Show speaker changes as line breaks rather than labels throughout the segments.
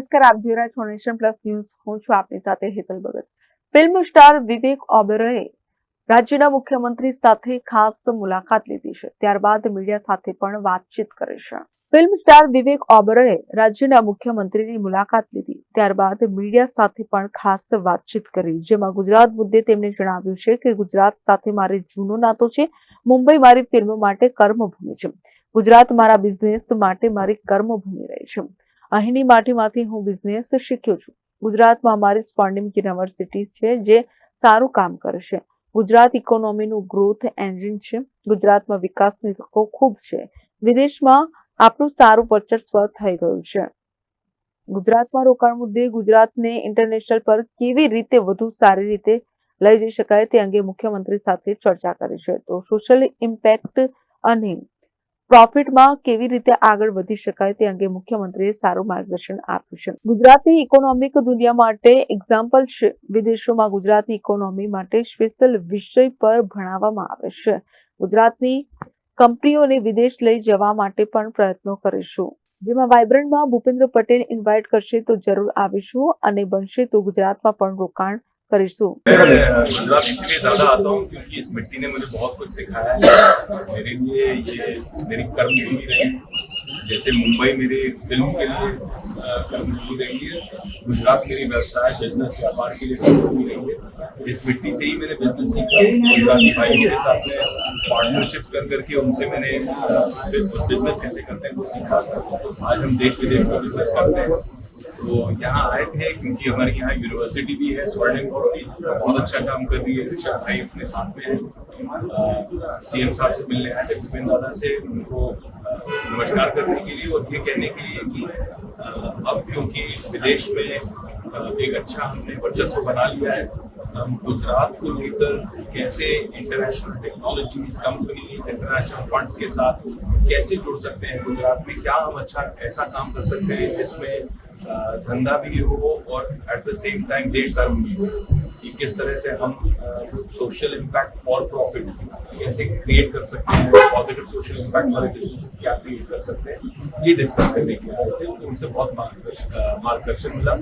નમસ્કાર, આપ જોઈ રહ્યા છો નેશન પ્લસ ન્યૂઝ. હું છું આપની સાથે હેતલ ભગત. ફિલ્મ સ્ટાર વિવેક ઓબેરોએ રાજ્યના મુખ્યમંત્રી સાથે ખાસ મુલાકાત લીધી છે. ત્યારબાદ મીડિયા સાથે પણ વાતચીત કરી છે. ફિલ્મ સ્ટાર વિવેક ઓબેરોએ રાજ્યના મુખ્યમંત્રીની મુલાકાત લીધી. ત્યારબાદ મીડિયા સાથે પણ ખાસ વાતચીત કરી. જેમાં ગુજરાત મુદ્દે તેમણે જણાવ્યું છે કે ગુજરાત સાથે મારે જૂનો નાતો છે. મુંબઈ મારી ફિલ્મ માટે કર્મભૂમિ છે. ગુજરાત મારા બિઝનેસ માટે મારી કર્મભૂમિ રહી છે. અહીંની માટીમાંથી હું બિઝનેસ શીખ્યો છું. ગુજરાતમાં અમારી સ્પોન્ડિંગ યુનિવર્સિટી છે, જે સારું કામ કરે છે. ગુજરાત ઇકોનોમીનું ગ્રોથ એન્જિન છે. ગુજરાતમાં વિકાસની તકો ખૂબ છે. વિદેશમાં આપણું સારું વર્ચસ્વ થઈ ગયું છે. ગુજરાતમાં રોકાણ મુદ્દે ગુજરાતને ઇન્ટરનેશનલ પર કેવી રીતે વધુ સારી રીતે લઈ જઈ શકાય તે અંગે મુખ્યમંત્રી સાથે ચર્ચા કરી છે. તો સોશિયલ ઇમ્પેક્ટ અને પ્રોફિટમાં કેવી રીતે આગળ વધી શકાય તે અંગે મુખ્યમંત્રીએ સારું માર્ગદર્શન આપ્યું છે. ગુજરાતની ઇકોનોમિક દુનિયા માટે એક્ઝામ્પલ છે. વિદેશોમાં ગુજરાતની ઇકોનોમી માટે સ્પેશિયલ વિષય પર ભણાવવામાં આવે છે. ગુજરાતની કંપનીઓને વિદેશ લઈ જવા માટે પણ પ્રયત્નો કરીશું. જેમાં વાઇબ્રન્ટમાં ભૂપેન્દ્ર પટેલ ઇન્વાઇટ કરશે તો જરૂર આવીશું અને બનશે તો ગુજરાતમાં પણ રોકાણ કરીશું
मैं गुजरात इसलिए ज़्यादा आता हूँ क्योंकि इस मिट्टी ने मुझे बहुत कुछ सिखाया है मेरे लिए ये मेरी कर्मभूमि रही जैसे मुंबई मेरी फिल्म के लिए अ, कर्मभूमि रही है गुजरात मेरी व्यवसाय बिजनेस व्यापार के लिए कर्मभूमि रही है इस मिट्टी से ही मैंने बिजनेस सीखा गुजराती भाइयों के साथ में पार्टनरशिप्स कर करके उनसे मैंने बिजनेस कैसे करते हैं वो सीखा आज हम देश विदेश में बिजनेस करते हैं तो यहाँ आए थे क्योंकि हमारे यहाँ यूनिवर्सिटी भी है स्वर्णिम की बहुत अच्छा काम कर रही है। ऋषभ भाई अपने साथ में है। सीएम साहब से मिलने आए थे, भूपेन दादा से। उनको नमस्कार करने के लिए और ये कहने के लिए कि अब क्योंकि विदेश में एक अच्छा हमने वर्चस्व बना लिया है। हम गुजरात को लेकर कैसे international technologies companies international funds के साथ कैसे जुड़ सकते हैं गुजरात में? क्या हम अच्छा ऐसा काम कर सकते हैं जिसमें धंधा भी हो और एट द सेम टाइम देश धर्म भी हो? कि किस तरह से हम सोशल इम्पैक्ट फॉर प्रॉफिट कैसे क्रिएट कर सकते हैं पॉजिटिव सोशल इम्पैक्ट वाले बिज़नेस क्या क्रिएट कर सकते हैं ये डिस्कस करने के लिए आए थे। तो उनसे बहुत मार्गदर्शन मिला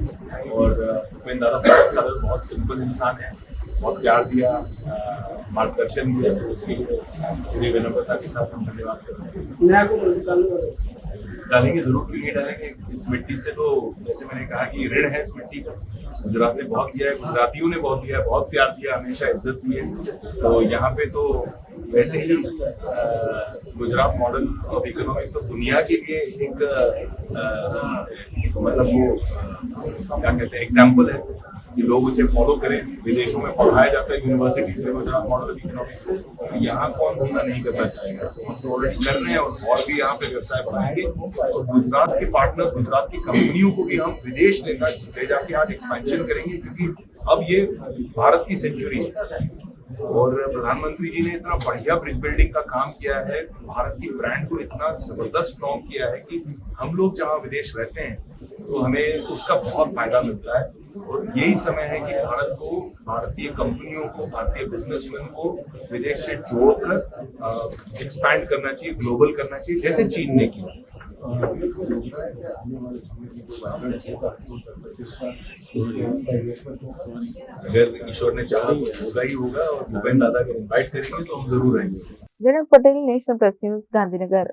और अ, भूपेंद्र दादा बहुत सरल बहुत सिंपल इंसान है बहुत प्यार दिया मार्गदर्शन दिया तो उसके लिए पूरी विनम्रता के साथ हम धन्यवाद करते हैं। डालेंगे ज़रूर क्यों नहीं डालेंगे? इस मिट्टी से तो जैसे मैंने कहा कि ऋण है इस मिट्टी का गुजरात ने बहुत दिया है, गुजरातियों ने बहुत दिया है, बहुत प्यार दिया हमेशा इज़्ज़त दी है। तो यहाँ पे तो वैसे ही गुजरात मॉडल ऑफ़ इकोनॉमिक्स तो दुनिया के लिए एक मतलब वो क्या कहते हैं एग्ज़ाम्पल है। कि लोग उसे फॉलो करें, विदेशों में पढ़ाया जाता है यूनिवर्सिटीज में गुजरात मॉडल इकोनॉमिक्स तो यहाँ कौन धंधा नहीं करना चाहेगा? हम तो ऑलरेडी कर रहे हैं और और भी यहाँ पे व्यवसाय बढ़ाएँगे और गुजरात के पार्टनर्स गुजरात की कंपनियों को भी हम विदेश लेकर ले जाके आज एक्सपेंशन करेंगे, क्योंकि अब ये भारत की सेंचुरी है। और प्रधानमंत्री जी ने इतना बढ़िया ब्रिज बिल्डिंग का काम किया है, भारत की ब्रांड को इतना ज़बरदस्त स्ट्रॉन्ग किया है कि हम लोग जहाँ विदेश रहते हैं तो हमें उसका बहुत फ़ायदा मिलता है। और यही समय है कि भारत को, भारतीय कंपनियों को, भारतीय बिजनेसमैन को विदेश से जोड़कर एक्सपैंड करना चाहिए ग्लोबल करना चाहिए, जैसे चीन ने किया। अगर ईश्वर ने चाहा तो होगा ही होगा और भूपेन्द्र दादा को इन्वाइट करेंगे तो हम ज़रूर आएँगे।
Janak Patel, national press news, Gandhinagar.